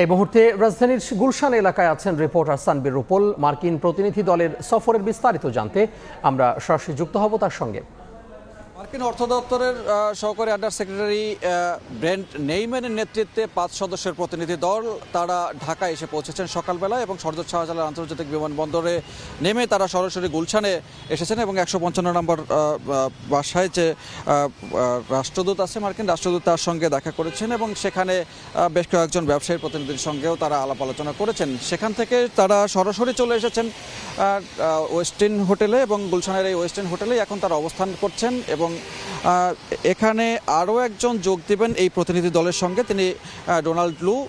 এই মুহূর্তে রাজধানীর গুলশান এলাকায় আছেন রিপোর্টার সানবির রুপল। মার্কিন প্রতিনিধি দলের সফরের বিস্তারিত জানতে আমরা সরাসরি যুক্ত হব তার সঙ্গে। মার্কিন অর্থ দপ্তরের সহকারী আন্ডার সেক্রেটারি ব্রেন্ট নেইম্যানের নেতৃত্বে পাঁচ সদস্যের প্রতিনিধি দল তারা ঢাকায় এসে পৌঁছেছেন সকালবেলা এবং সর্দার শাহজালাল আন্তর্জাতিক বিমানবন্দরে নেমে তারা সরাসরি গুলশানে এসেছেন এবং একশো পঞ্চান্ন নম্বর বাসায় যে রাষ্ট্রদূত আছে, মার্কিন রাষ্ট্রদূত তার সঙ্গে দেখা করেছেন এবং সেখানে বেশ কয়েকজন ব্যবসায়ী প্রতিনিধির সঙ্গেও তারা আলাপ আলোচনা করেছেন। সেখান থেকে তারা সরাসরি চলে এসেছেন ওয়েস্টিন হোটেলে এবং গুলশানের এই ওয়েস্টিন হোটেলেই এখন তারা অবস্থান করছেন এবং আহ, এখানে আরও একজন যোগ দেবেন এই প্রতিনিধি দলের সঙ্গে। তিনি ডোনাল্ড লু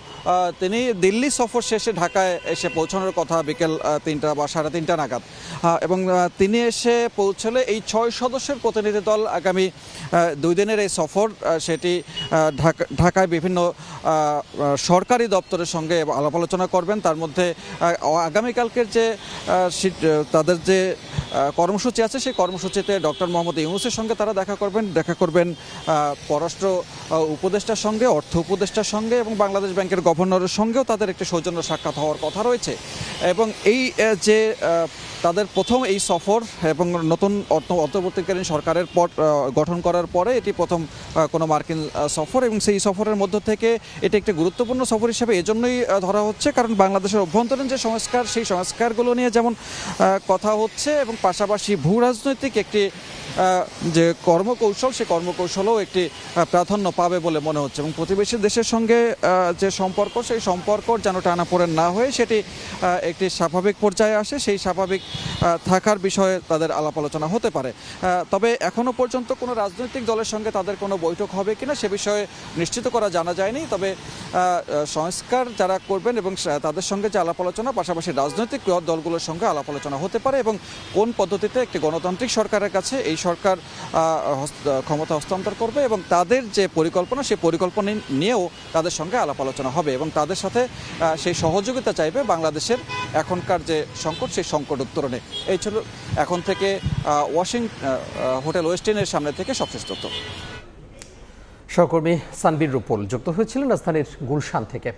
তিনি দিল্লি সফর শেষে ঢাকায় এসে পৌঁছানোর কথা বিকেল তিনটা বা সাড়ে তিনটা নাগাদ। এবং তিনি এসে পৌঁছলে এই ছয় সদস্যের প্রতিনিধি দল আগামী দুই দিনের এই সফর সেটি ঢাকা- ঢাকায় বিভিন্ন সরকারি দপ্তরের সঙ্গে আলাপ আলোচনা করবেন। তার মধ্যে আগামীকালকের যে তাদের যে কর্মসূচি আছে, সেই কর্মসূচিতে ডক্টর মোহাম্মদ ইউনুসের সঙ্গে তারা দেখা করবেন দেখা করবেন পররাষ্ট্র উপদেষ্টার সঙ্গে, অর্থ উপদেষ্টার সঙ্গে এবং বাংলাদেশ ব্যাংকের গভর্নরের সঙ্গেও তাদের একটি সৌজন্য সাক্ষাৎ হওয়ার কথা রয়েছে। এবং এই যে তাদের প্রথম এই সফর এবং নতুন অন্তর্বর্তীকালীন সরকারের পর গঠন করার পরে এটি প্রথম কোনো মার্কিন সফর এবং সেই সফরের মধ্য থেকে এটি একটি গুরুত্বপূর্ণ সফর হিসেবে এজন্যই ধরা হচ্ছে। কারণ বাংলাদেশের অভ্যন্তরীণ যে সংস্কার, সেই সংস্কারগুলো নিয়ে যেমন কথা হচ্ছে এবং পাশাপাশি ভূ রাজনৈতিক একটি যে কর্মকৌশল সেই কর্মকৌশলও একটি প্রাধান্য পাবে বলে মনে হচ্ছে। এবং প্রতিবেশী দেশের সঙ্গে যে সম্পর্ক, সেই সম্পর্ক যেন টানাপোড়েন না হয়ে সেটি একটি স্বাভাবিক পর্যায়ে আসে। সেই স্বাভাবিক থাকার বিষয়ে তাদের আলাপ আলোচনা হতে পারে। তবে এখনও পর্যন্ত কোনো রাজনৈতিক দলের সঙ্গে তাদের কোনো বৈঠক হবে কিনা সে বিষয়ে নিশ্চিত করা জানা যায়নি। তবে সংস্কার যারা করবেন এবং তাদের সঙ্গে যে আলাপ আলোচনা, পাশাপাশি রাজনৈতিক দলগুলোর সঙ্গে আলাপ আলোচনা হতে পারে এবং কোন পদ্ধতিতে একটি গণতান্ত্রিক সরকারের কাছে এই সরকার ক্ষমতা হস্তান্তর করবে এবং তাদের যে পরিকল্পনা, সেই পরিকল্পনা নিয়েও তাদের সঙ্গে আলাপ আলোচনা হবে এবং তাদের সাথে সেই সহযোগিতা চাইবে বাংলাদেশের এখনকার যে সংকট, সেই সংকট উত্তরণে। এই ছিল এখন থেকে ওয়াশিং হোটেল ওয়েস্টিনের সামনে থেকে সবশেষ তথ্য। সহকর্মী সানবির রুপল যুক্ত হয়েছিলেন রাজধানীর গুলশান থেকে।